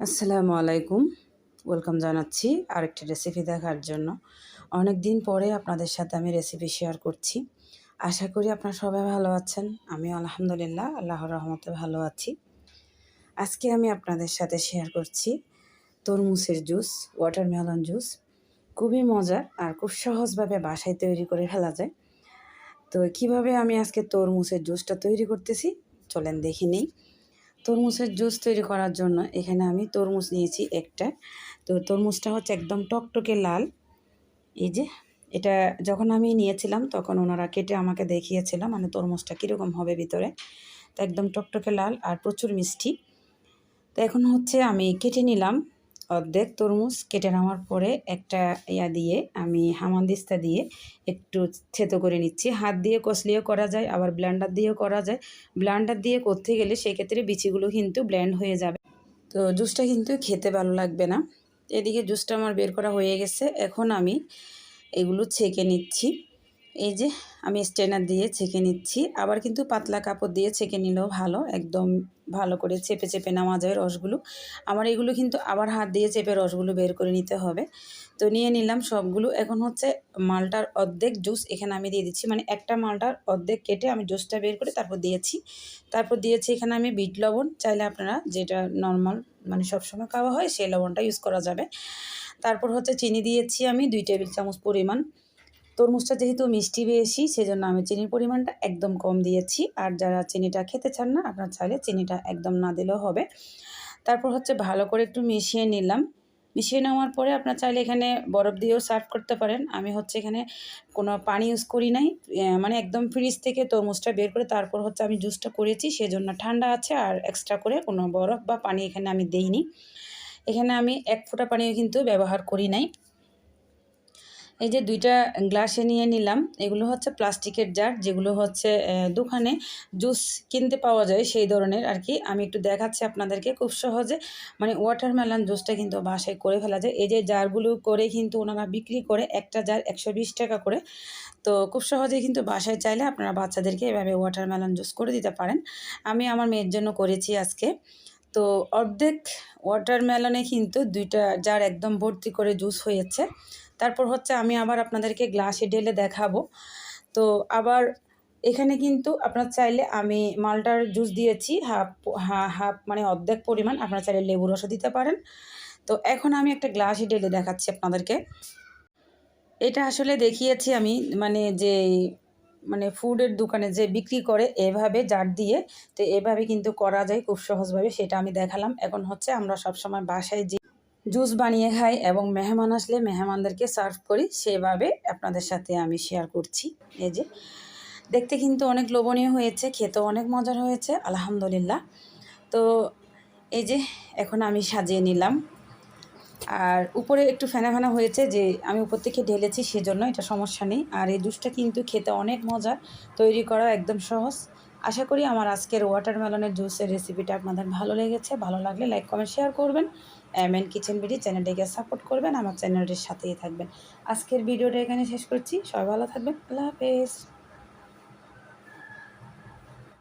আসসালামু আলাইকুম। ওয়েলকাম জানাচ্ছি আরেকটি রেসিপি দেখার জন্য। অনেক দিন পরে আপনাদের সাথে আমি রেসিপি শেয়ার করছি। আশা করি আপনারা সবাই ভালো আছেন। আমি আলহামদুলিল্লাহ, আল্লাহর রহমতে ভালো আছি। আজকে আমি আপনাদের সাথে শেয়ার করছি তরমুজের জুস ওয়াটারমেলন জুস খুবই মজার আর খুব সহজভাবে বাসায় তৈরি করে ফেলা যায়। তো কীভাবে আমি আজকে তরমুজের জুসটা তৈরি করতেছি, চলেন দেখে নিই। তরমুজের জুস তৈরি করার জন্য এখানে আমি তরমুজ নিয়েছি একটা। তো তরমুজটা হচ্ছে একদম টকটকে লাল। এই যে, এটা যখন আমি নিয়েছিলাম তখন ওনারা কেটে আমাকে দেখিয়েছিল মানে তরমুজটা কীরকম হবে ভিতরে। তো একদম টকটকে লাল আর প্রচুর মিষ্টি। তো এখন হচ্ছে আমি কেটে নিলাম। অর্ধেক তরমুজ কেটে নেওয়ার পরে একটা ইয়া দিয়ে আমি হামানদিস্তা দিয়ে একটু থেতো করে নিচ্ছি। হাত দিয়ে কষলিও করা যায়, আবার ব্ল্যান্ডার দিয়েও করা যায়। ব্ল্যান্ডার দিয়ে করতে গেলে সেক্ষেত্রে বিচিগুলো কিন্তু ব্ল্যান্ড হয়ে যাবে। তো জুসটা কিন্তু খেতে ভালো লাগবে না। এদিকে জুসটা আমার বের করা হয়ে গেছে। এখন আমি এগুলো ছেঁকে নিচ্ছি। এই যে আমি স্ট্রেনার দিয়ে ছেঁকে নিচ্ছি। আবার কিন্তু পাতলা কাপড় দিয়ে ছেঁকে নিলেও ভালো, একদম ভালো করে চেপে চেপে নেওয়া যায় রসগুলো। আমার এগুলো কিন্তু আবার হাত দিয়ে চেপে রসগুলো বের করে নিতে হবে। তো নিয়ে নিলাম সবগুলো। এখন হচ্ছে মালটার অর্ধেক জুস এখানে আমি দিয়ে দিচ্ছি। মানে একটা মালটার অর্ধেক কেটে আমি জুসটা বের করে তারপর দিয়েছি। তারপর দিয়েছি এখানে আমি বিট লবণ। চাইলে আপনারা যেটা নর্মাল মানে সবসময় খাওয়া হয়, সেই লবণটা ইউজ করা যাবে। তারপর হচ্ছে চিনি দিয়েছি আমি দুই টেবিল চামচ পরিমাণ। তরমুজটা যেহেতু মিষ্টি বেশি, সেজন্য আমি চিনির পরিমাণটা একদম কম দিয়েছি। আর যারা চিনিটা খেতে চান না, আপনার চাইলে চিনিটা একদম না দিলেও হবে। তারপর হচ্ছে ভালো করে একটু মিশিয়ে নিলাম। মিশিয়ে নেওয়ার পরে আপনার চাইলে এখানে বরফ দিয়েও সার্ভ করতে পারেন। আমি হচ্ছে এখানে কোনো পানি ইউজ করি নাই। মানে একদম ফ্রিজ থেকে তরমুজটা বের করে তারপর হচ্ছে আমি জুসটা করেছি, সেজন্য ঠান্ডা আছে। আর এক্সট্রা করে কোনো বরফ বা পানি এখানে আমি দেইনি। এখানে আমি এক ফোঁটা পানিও কিন্তু ব্যবহার করি নাই। এই যে দুইটা গ্লাসে নিয়ে নিলাম, এগুলো হচ্ছে প্লাস্টিকের জার, যেগুলো হচ্ছে দোকানে জুস কিনতে পাওয়া যায় সেই ধরনের আর কি। আমি একটু দেখাচ্ছি আপনাদেরকে খুব সহজে। মানে ওয়াটারমেলন জুসটা কিন্তু বাসায় করে ফেলা যায়। এই যে জারগুলো করে কিন্তু ওনারা বিক্রি করে একটা জার একশো বিশ টাকা করে। তো খুব সহজেই কিন্তু বাসায় চাইলে আপনারা বাচ্চাদেরকে এভাবে ওয়াটারমেলন জুস করে দিতে পারেন। আমি আমার মেয়ের জন্য করেছি আজকে। তো অর্ধেক ওয়াটারমেলনে কিন্তু দুইটা জার একদম ভর্তি করে জুস হয়েছে। তারপর হচ্ছে আমি আবার আপনাদেরকে গ্লাসে ঢেলে দেখাবো। তো আবার এখানে কিন্তু আপনার চাইলে আমি মালটার জুস দিয়েছি হাফ হাফ মানে অর্ধেক পরিমাণ আপনার চাইলে লেবু রসও দিতে পারেন। তো এখন আমি একটা গ্লাসে ঢেলে দেখাচ্ছি আপনাদেরকে। এটা আসলে দেখিয়েছি আমি মানে যে মানে ফুডের দোকানে যে বিক্রি করে এভাবে জার দিয়ে, তো এভাবে কিন্তু করা যায় খুব সহজভাবে, সেটা আমি দেখালাম। এখন হচ্ছে আমরা সবসময় বাসায় যে জুস বানিয়ে খাই এবং মেহমান আসলে মেহমানদেরকে সার্ভ করি, সেভাবে আপনাদের সাথে আমি শেয়ার করছি। এই যে, দেখতে কিন্তু অনেক লোভনীয় হয়েছে, খেতেও অনেক মজার হয়েছে, আলহামদুলিল্লাহ। তো এই যে, এখন আমি সাজিয়ে নিলাম। আর উপরে একটু ফেনা ফেনা হয়েছে যে আমি উপর থেকে ঢেলেছি সেজন্য এটা সমস্যা নেই। আর এই জুসটা কিন্তু খেতে অনেক মজা। তৈরি করা একদম সহজ। আশা করি আমার আজকের ওয়াটারমেলনের জুসের রেসিপিটা আপনাদের ভালো লেগেছে। ভালো লাগলে লাইক কমেন্ট শেয়ার করবেন। এম এন কিচেন বিডি চ্যানেলটিকে সাপোর্ট করবেন। আমার চ্যানেলটির সাথেই থাকবেন। আজকের ভিডিওটা এখানে শেষ করছি। সবাই ভালো থাকবেন। আল্লাহ হাফেজ।